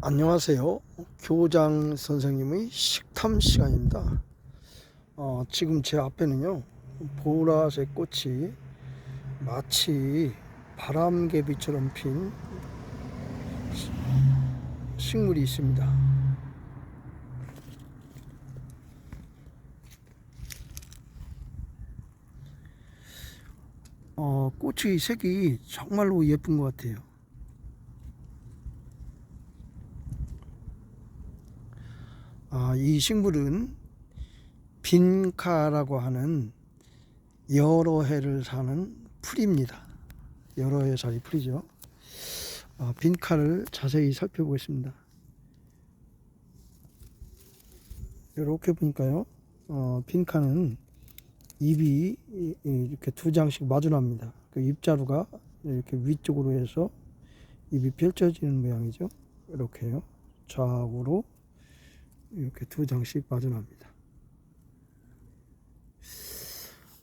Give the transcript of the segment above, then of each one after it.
안녕하세요. 교장 선생님의 식탐 시간입니다. 어, 지금 제 앞에는요, 보라색 꽃이 마치 바람개비처럼 핀 시- 식물이 있습니다. 어, 꽃의 색이 정말로 예쁜 것 같아요. 이 식물은 빈카라고 하는 여러 해를 사는 풀입니다. 여러 해 살이 풀이죠. 아, 빈카를 자세히 살펴보겠습니다. 이렇게 보니까요, 어, 빈카는 입이 이렇게 두 장씩 마주납니다. 그 입자루가 이렇게 위쪽으로 해서 입이 펼쳐지는 모양이죠. 이렇게요. 좌우로 이렇게 두 장씩 빠져납니다.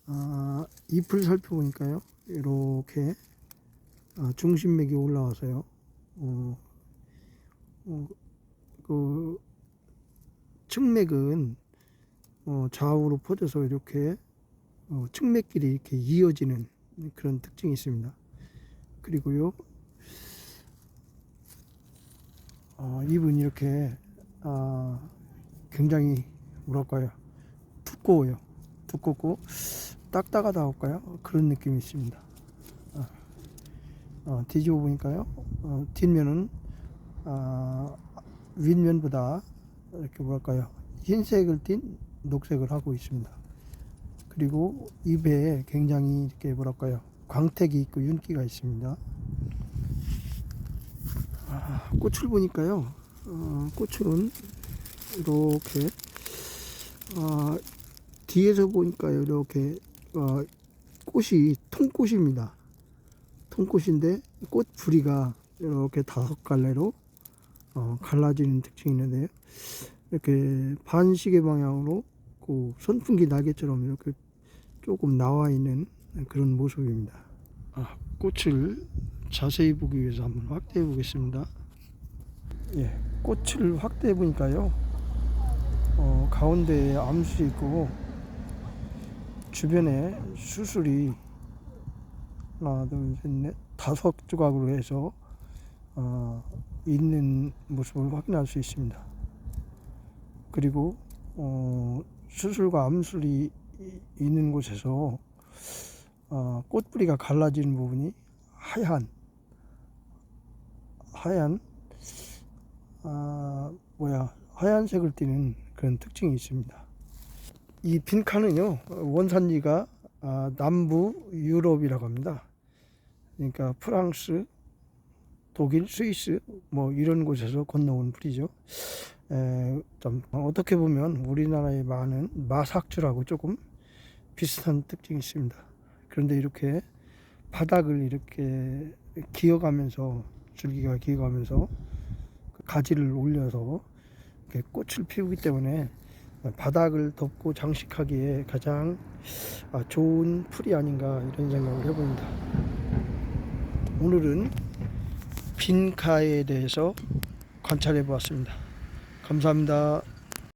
아, 잎을 살펴보니까요, 이렇게 아, 중심맥이 올라와서요. 어, 어, 그 측맥은 어, 좌우로 퍼져서 이렇게 어, 측맥끼리 이렇게 이어지는 그런 특징이 있습니다. 그리고요, 어, 잎은 이렇게 아, 굉장히 뭐랄까요? 두꺼워요. 두껍고 딱딱하다 할까요? 그런 느낌이 있습니다. 아, 어, 뒤집어 보니까요. 어, 뒷면은 아, 윗면보다 이렇게 뭐랄까요? 흰색을 띤 녹색을 하고 있습니다. 그리고 입에 굉장히 이렇게 뭐랄까요? 광택이 있고 윤기가 있습니다. 아, 꽃을 보니까요. 어, 꽃은 이렇게 어, 뒤에서 보니까 이렇게 어, 꽃이 통꽃입니다. 통꽃인데 꽃 부리가 이렇게 다섯 갈래로 어, 갈라지는 특징이 있는데요. 이렇게 반시계 방향으로 그 선풍기 날개처럼 이렇게 조금 나와 있는 그런 모습입니다. 아, 꽃을 자세히 보기 위해서 한번 확대해 보겠습니다. 예, 꽃을 확대해 보니까요. 어, 가운데에 암술이 있고 주변에 수술이 하나 둘셋넷 다섯 조각으로 해서 어, 있는 모습을 확인할 수 있습니다. 그리고 어, 수술과 암술이 이- 있는 곳에서 어, 꽃뿌리가 갈라지는 부분이 하얀 하얀 아 뭐야 하얀색을 띠는 그런 특징이 있습니다. 이 빈카는요 원산지가 아, 남부 유럽이라고 합니다. 그러니까 프랑스, 독일, 스위스 뭐 이런 곳에서 건너온 풀이죠. 에, 좀 어떻게 보면 우리나라에 많은 마삭주라고 조금 비슷한 특징이 있습니다. 그런데 이렇게 바닥을 이렇게 기어가면서 줄기가 기어가면서 그 가지를 올려서 이렇게 꽃을 피우기 때문에 바닥을 덮고 장식하기에 가장 아, 좋은 풀이 아닌가 이런 생각을 해봅니다. 오늘은 빈카에 대해서 관찰해 보았습니다. 감사합니다.